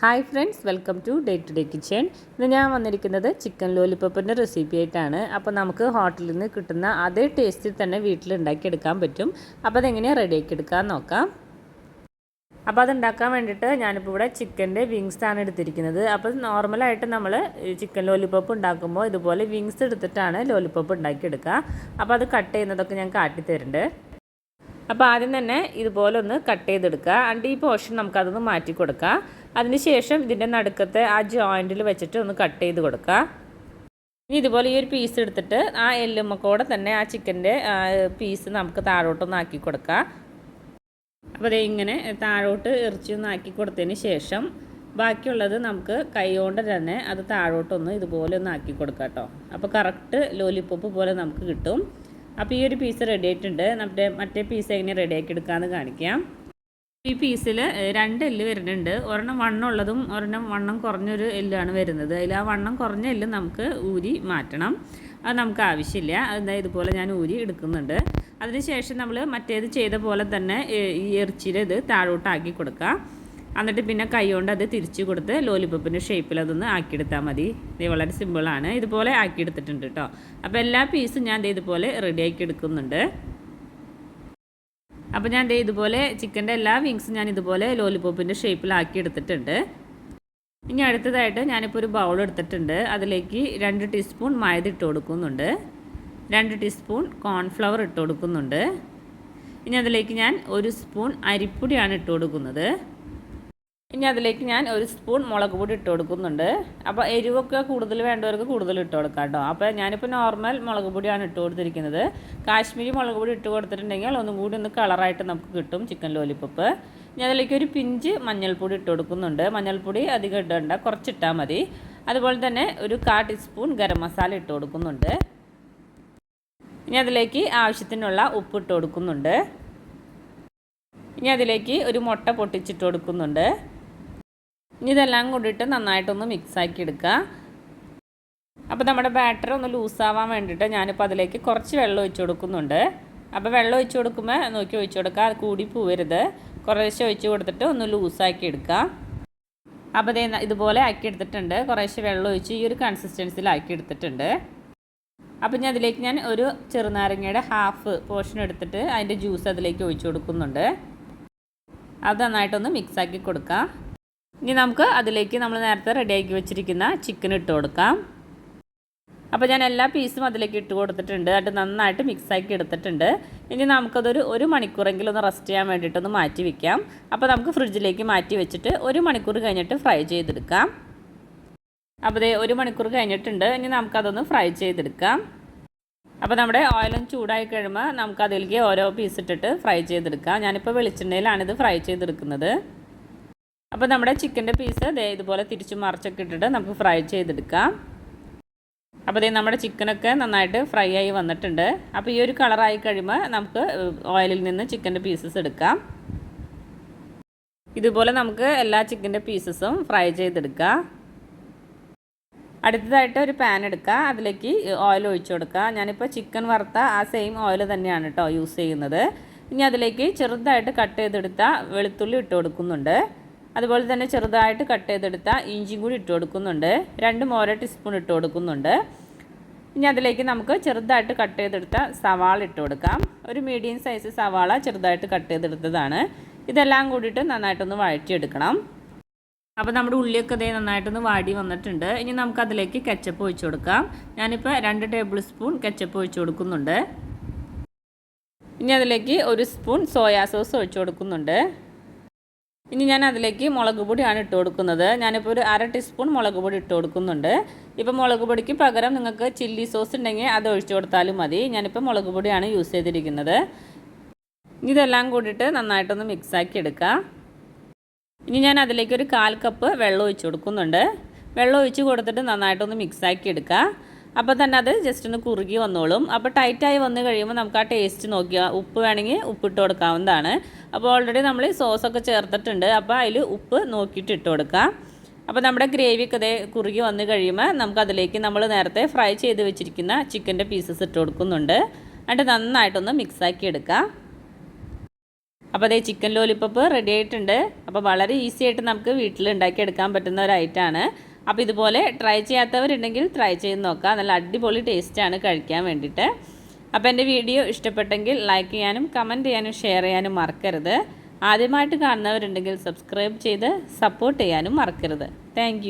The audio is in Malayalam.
Hi friends welcome to day to day kitchen. ഇന്ന് ഞാൻ വന്നിരിക്കുന്നത് ചിക്കൻ ലോലിപ്പപ്പിന്റെ റെസിപ്പി ആയിട്ടാണ്. അപ്പോൾ നമുക്ക് ഹോട്ടലിൽ നിന്ന് കിട്ടുന്ന അതേ ടേസ്റ്റിൽ തന്നെ വീട്ടിൽ ഉണ്ടാക്കിയെടുക്കാൻ പറ്റും. അപ്പോൾ അതെങ്ങനെയാണ് റെഡിയാക്കി എടുക്കാൻ നോക്കാം. അപ്പോൾ അതുണ്ടാക്കാൻ വേണ്ടിയിട്ട് ഞാനിപ്പോൾ ഇവിടെ ചിക്കന്റെ വിങ്സ് ആണ് എടുത്തിരിക്കുന്നത്. അപ്പോൾ നോർമലായിട്ട് നമ്മൾ ചിക്കൻ ലോലിപ്പപ്പ് ഉണ്ടാക്കുമ്പോൾ ഇതുപോലെ വിങ്സ് എടുത്തിട്ടാണ് ലോലിപ്പോപ്പ് ഉണ്ടാക്കിയെടുക്കുക അപ്പോൾ അത് കട്ട് ചെയ്യുന്നതൊക്കെ ഞാൻ കാട്ടിത്തരുന്നുണ്ട് അപ്പോൾ ആദ്യം തന്നെ ഇതുപോലെ ഒന്ന് കട്ട് ചെയ്തെടുക്കുക. അണ്ട് ഈ പോർഷൻ നമുക്കതൊന്ന് മാറ്റി കൊടുക്കുക അതിനുശേഷം ഇതിന്റെ നടുക്കത്തെ ആ ജോയിന്റിൽ വെച്ചിട്ട് ഒന്ന് കട്ട് ചെയ്ത് കൊടുക്കുക. ഇനി ഇതുപോലെ ഈ ഒരു പീസ് എടുത്തിട്ട് ആ എല്ലുമ്മക്കോടെ തന്നെ ആ ചിക്കന്റെ പീസ് നമുക്ക് താഴോട്ടൊന്ന് ആക്കി കൊടുക്കുക. അപ്പോൾ അതേ ഇങ്ങനെ താഴോട്ട് ഇറച്ചി ഒന്ന് ആക്കി കൊടുത്തതിന് ശേഷം ബാക്കിയുള്ളത് നമുക്ക് കൈ കൊണ്ട് തന്നെ അത് താഴോട്ടൊന്ന് ഇതുപോലെ ഒന്ന് ആക്കി കൊടുക്കാം കേട്ടോ. അപ്പോൾ കറക്റ്റ് ലോലിപ്പോപ്പ് പോലെ നമുക്ക് കിട്ടും. അപ്പോൾ ഈ ഒരു പീസ് റെഡി ആയിട്ടുണ്ട്. നമ്മുടെ മറ്റേ പീസ് എങ്ങനെ റെഡിയാക്കി എടുക്കാമെന്ന് കാണിക്കാം. ഈ പീസിൽ രണ്ട് എല്ല് വരുന്നുണ്ട്. ഒരെണ്ണം വണ്ണമുള്ളതും ഒരെണ്ണം വണ്ണം കുറഞ്ഞൊരു എല്ലാണ് വരുന്നത്. അതിൽ ആ വണ്ണം കുറഞ്ഞ എല്ല് നമുക്ക് ഊരി മാറ്റണം. അത് നമുക്ക് ആവശ്യമില്ല. അതെന്താ ഇതുപോലെ ഞാൻ ഊരി എടുക്കുന്നുണ്ട്. അതിനുശേഷം നമ്മൾ മറ്റേത് ചെയ്ത പോലെ തന്നെ ഈ ഇറച്ചിയിൽ ഇത് താഴോട്ടാക്കി കൊടുക്കുക എന്നിട്ട് പിന്നെ കൈ കൊണ്ട് അത് തിരിച്ചു കൊടുത്ത് ലോലിപ്പപ്പിന്റെ ഷേപ്പിൽ അതൊന്ന് ആക്കിയെടുത്താൽ മതി. ഇത് വളരെ സിമ്പിളാണ് ഇതുപോലെ ആക്കിയെടുത്തിട്ടുണ്ട് കേട്ടോ അപ്പോൾ എല്ലാ പീസും ഞാൻ ഇതുപോലെ റെഡിയാക്കി എടുക്കുന്നുണ്ട്. അപ്പോൾ ഞാൻ ഇതുപോലെ ചിക്കന്റെ എല്ലാ വിങ്സും ഞാൻ ഇതുപോലെ ലോലിപ്പോപ്പിന്റെ ഷേപ്പിലാക്കി എടുത്തിട്ടുണ്ട് ഇനി അടുത്തതായിട്ട് ഞാനിപ്പോൾ ഒരു ബൗൾ എടുത്തിട്ടുണ്ട്. അതിലേക്ക് രണ്ട് ടീസ്പൂൺ മൈദ ഇട്ട് കൊടുക്കുന്നുണ്ട്. രണ്ട് ടീസ്പൂൺ കോൺഫ്ലവർ ഇട്ട് കൊടുക്കുന്നുണ്ട്. ഇനി അതിലേക്ക് ഞാൻ ഒരു സ്പൂൺ അരിപ്പൊടിയാണ് ഇട്ട് കൊടുക്കുന്നത്. ഇനി അതിലേക്ക് ഞാൻ ഒരു സ്പൂൺ മുളക് പൊടി ഇട്ട് കൊടുക്കുന്നുണ്ട്. അപ്പോൾ എരിവൊക്കെ കൂടുതൽ വേണ്ടവർക്ക് കൂടുതൽ ഇട്ട് കൊടുക്കാം കേട്ടോ. അപ്പോൾ ഞാനിപ്പോൾ നോർമൽ മുളക് പൊടിയാണ് ഇട്ട് കൊടുത്തിരിക്കുന്നത്. കാശ്മീരി മുളക് പൊടി ഇട്ട് കൊടുത്തിട്ടുണ്ടെങ്കിൽ ഒന്നും കൂടി ഒന്ന് കളറായിട്ട് നമുക്ക് കിട്ടും ചിക്കൻ ലോലിപ്പപ്പ് ഇനി അതിലേക്ക് ഒരു പിഞ്ച് മഞ്ഞൾപ്പൊടി ഇട്ട് കൊടുക്കുന്നുണ്ട്. മഞ്ഞൾപ്പൊടി അധികം ഇടേണ്ട കുറച്ചിട്ടാൽ മതി. അതുപോലെ തന്നെ ഒരു കാ ടീസ്പൂൺ ഗരം മസാല ഇട്ട് കൊടുക്കുന്നുണ്ട്. ഇനി അതിലേക്ക് ആവശ്യത്തിനുള്ള ഉപ്പ് ഇട്ട് കൊടുക്കുന്നുണ്ട്. ഇനി അതിലേക്ക് ഒരു മുട്ട പൊട്ടിച്ചിട്ട് കൊടുക്കുന്നുണ്ട്. ഇതെല്ലാം കൂടിയിട്ട് നന്നായിട്ടൊന്ന് മിക്സാക്കി എടുക്കുക അപ്പോൾ നമ്മുടെ ബാറ്റർ ഒന്ന് ലൂസാവാൻ വേണ്ടിയിട്ട് ഞാനിപ്പോൾ അതിലേക്ക് കുറച്ച് വെള്ളം ഒഴിച്ചു കൊടുക്കുന്നുണ്ട്. അപ്പോൾ വെള്ളം ഒഴിച്ചു കൊടുക്കുമ്പോൾ നോക്കി ഒഴിച്ചു കൊടുക്കുക അത് കൂടി പോവരുത്. കുറേശ്ശെ ഒഴിച്ചു കൊടുത്തിട്ട് ഒന്ന് ലൂസാക്കി എടുക്കുക. അപ്പോൾ ഇതേ ഇതുപോലെ ആക്കി എടുത്തിട്ടുണ്ട്. കുറേശ്ശെ വെള്ളം ഒഴിച്ച് ഈ ഒരു കൺസിസ്റ്റൻസിയിൽ ആക്കി എടുത്തിട്ടുണ്ട്. അപ്പോൾ ഞാൻ അതിലേക്ക് ഞാൻ ഒരു ചെറുനാരങ്ങയുടെ ഹാഫ് പോർഷൻ എടുത്തിട്ട് അതിന്റെ ജ്യൂസ് അതിലേക്ക് ഒഴിച്ചു കൊടുക്കുന്നുണ്ട്. അത് നന്നായിട്ടൊന്ന് മിക്സാക്കി കൊടുക്കാം ഇനി നമുക്ക് അതിലേക്ക് നമ്മൾ നേരത്തെ റെഡിയാക്കി വെച്ചിരിക്കുന്ന ചിക്കൻ ഇട്ട് കൊടുക്കാം. അപ്പോൾ ഞാൻ എല്ലാ പീസും അതിലേക്ക് ഇട്ട് കൊടുത്തിട്ടുണ്ട്. അത് നന്നായിട്ട് മിക്സാക്കി എടുത്തിട്ടുണ്ട്. ഇനി നമുക്കതൊരു ഒരു മണിക്കൂറെങ്കിലും ഒന്ന് റെസ്റ്റ് ചെയ്യാൻ വേണ്ടിയിട്ടൊന്ന് മാറ്റി വെക്കാം. അപ്പോൾ നമുക്ക് ഫ്രിഡ്ജിലേക്ക് മാറ്റി വെച്ചിട്ട് ഒരു മണിക്കൂർ കഴിഞ്ഞിട്ട് ഫ്രൈ ചെയ്തെടുക്കാം. അപ്പോൾ ദേ ഒരു മണിക്കൂർ കഴിഞ്ഞിട്ടുണ്ട്. ഇനി നമുക്കതൊന്ന് ഫ്രൈ ചെയ്തെടുക്കാം. അപ്പോൾ നമ്മുടെ ഓയിലും ചൂടായി കഴിയുമ്പോൾ നമുക്ക് അതിലേക്ക് ഓരോ പീസ് ഇട്ടിട്ട് ഫ്രൈ ചെയ്തെടുക്കാം. ഞാനിപ്പോൾ വെളിച്ചെണ്ണയിലാണ് ഇത് ഫ്രൈ ചെയ്തെടുക്കുന്നത്. അപ്പോൾ നമ്മുടെ ചിക്കന്റെ പീസ് ദേ ഇതുപോലെ തിരിച്ചു മറിച്ചൊക്കെ ഇട്ടിട്ട് നമുക്ക് ഫ്രൈ ചെയ്തെടുക്കാം. അപ്പോൾ ദേ നമ്മുടെ ചിക്കനൊക്കെ നന്നായിട്ട് ഫ്രൈ ആയി വന്നിട്ടുണ്ട്. അപ്പോൾ ഈ ഒരു കളറായി കഴിയുമ്പോൾ നമുക്ക് ഓയിലിൽ നിന്ന് ചിക്കന്റെ പീസസ് എടുക്കാം. ഇതുപോലെ നമുക്ക് എല്ലാ ചിക്കന്റെ പീസസും ഫ്രൈ ചെയ്തെടുക്കാം. അടുത്തതായിട്ട് ഒരു പാൻ എടുക്കുക അതിലേക്ക് ഓയിൽ ഒഴിച്ചു കൊടുക്കുക ഞാനിപ്പോൾ ചിക്കൻ വറുത്ത ആ സെയിം ഓയിൽ തന്നെയാണ് കേട്ടോ യൂസ് ചെയ്യുന്നത്. ഇനി അതിലേക്ക് ചെറുതായിട്ട് കട്ട് ചെയ്തെടുത്ത വെളുത്തുള്ളി ഇട്ട് കൊടുക്കുന്നുണ്ട്. അതുപോലെ തന്നെ ചെറുതായിട്ട് കട്ട് ചെയ്തെടുത്ത ഇഞ്ചിയും കൂടി ഇട്ട് കൊടുക്കുന്നുണ്ട്. രണ്ടും ഓരോ ടീസ്പൂൺ ഇട്ട് കൊടുക്കുന്നുണ്ട്. ഇനി അതിലേക്ക് നമുക്ക് ചെറുതായിട്ട് കട്ട് ചെയ്തെടുത്ത സവാള ഇട്ട് കൊടുക്കാം. ഒരു മീഡിയം സൈസ് സവാള ചെറുതായിട്ട് കട്ട് ചെയ്തെടുത്തതാണ്. ഇതെല്ലാം കൂടിയിട്ട് നന്നായിട്ടൊന്ന് വഴറ്റിയെടുക്കണം. അപ്പോൾ നമ്മുടെ ഉള്ളിയൊക്കെ ഇതേ നന്നായിട്ടൊന്ന് വാടി വന്നിട്ടുണ്ട്. ഇനി നമുക്ക് അതിലേക്ക് കെച്ചപ്പ് ഒഴിച്ചു കൊടുക്കാം. ഞാനിപ്പോൾ രണ്ട് ടേബിൾ സ്പൂൺ കെച്ചപ്പ് ഒഴിച്ചു കൊടുക്കുന്നുണ്ട്. ഇനി അതിലേക്ക് ഒരു സ്പൂൺ സോയാ സോസ് ഒഴിച്ചു കൊടുക്കുന്നുണ്ട്. ഇനി ഞാൻ അതിലേക്ക് മുളക് പൊടിയാണ് ഇട്ട് കൊടുക്കുന്നത്. ഞാനിപ്പോൾ ഒരു അര ടീസ്പൂൺ മുളക് പൊടി ഇട്ട് കൊടുക്കുന്നുണ്ട്. ഇപ്പോൾ മുളക് പൊടിക്ക് പകരം നിങ്ങൾക്ക് ചില്ലി സോസ് ഉണ്ടെങ്കിൽ അത് ഒഴിച്ചു കൊടുത്താലും മതി. ഞാനിപ്പോൾ മുളക് പൊടിയാണ് യൂസ് ചെയ്തിരിക്കുന്നത്. ഇതെല്ലാം കൂടിയിട്ട് നന്നായിട്ടൊന്ന് മിക്സാക്കി എടുക്കാം. ഇനി ഞാൻ അതിലേക്ക് ഒരു കാൽ കപ്പ് വെള്ളം ഒഴിച്ച് കൊടുക്കുന്നുണ്ട്. വെള്ളം ഒഴിച്ച് കൊടുത്തിട്ട് നന്നായിട്ടൊന്ന് മിക്സാക്കി എടുക്കുക അപ്പോൾ തന്നെ അത് ജസ്റ്റ് ഒന്ന് കുറുകി വന്നോളും. അപ്പോൾ ടൈറ്റായി വന്നു കഴിയുമ്പോൾ നമുക്ക് ആ ടേസ്റ്റ് നോക്കിയാൽ ഉപ്പ് വേണമെങ്കിൽ ഉപ്പിട്ട് കൊടുക്കാവുന്നതാണ്. അപ്പോൾ ഓൾറെഡി നമ്മൾ സോസൊക്കെ ചേർത്തിട്ടുണ്ട്. അപ്പോൾ അതിൽ ഉപ്പ് നോക്കിയിട്ട് ഇട്ട് കൊടുക്കാം. അപ്പോൾ നമ്മുടെ ഗ്രേവിയൊക്കെ അതേ കുറുകി വന്നു കഴിയുമ്പോൾ നമുക്ക് അതിലേക്ക് നമ്മൾ നേരത്തെ ഫ്രൈ ചെയ്ത് വെച്ചിരിക്കുന്ന ചിക്കന്റെ പീസസ് ഇട്ട് കൊടുക്കുന്നുണ്ട്. എന്നിട്ട് നന്നായിട്ടൊന്ന് മിക്സാക്കി എടുക്കാം. അപ്പോൾ അതേ ചിക്കൻ ലോലിപ്പപ്പ് റെഡി ആയിട്ടുണ്ട്. അപ്പോൾ വളരെ ഈസി ആയിട്ട് നമുക്ക് വീട്ടിൽ ഉണ്ടാക്കിയെടുക്കാൻ പറ്റുന്ന ഒരു ഐറ്റമാണ് അപ്പോൾ ഇതുപോലെ ട്രൈ ചെയ്യാത്തവരുണ്ടെങ്കിൽ ട്രൈ ചെയ്ത് നോക്കാം നല്ല അടിപൊളി ടേസ്റ്റാണ് കഴിക്കാൻ വേണ്ടിയിട്ട്. അപ്പോൾ എന്റെ വീഡിയോ ഇഷ്ടപ്പെട്ടെങ്കിൽ ലൈക്ക് ചെയ്യാനും കമന്റ് ചെയ്യാനും ഷെയർ ചെയ്യാനും മറക്കരുത്. ആദ്യമായിട്ട് കാണുന്നവരുണ്ടെങ്കിൽ സബ്സ്ക്രൈബ് ചെയ്ത് സപ്പോർട്ട് ചെയ്യാനും മറക്കരുത്. താങ്ക്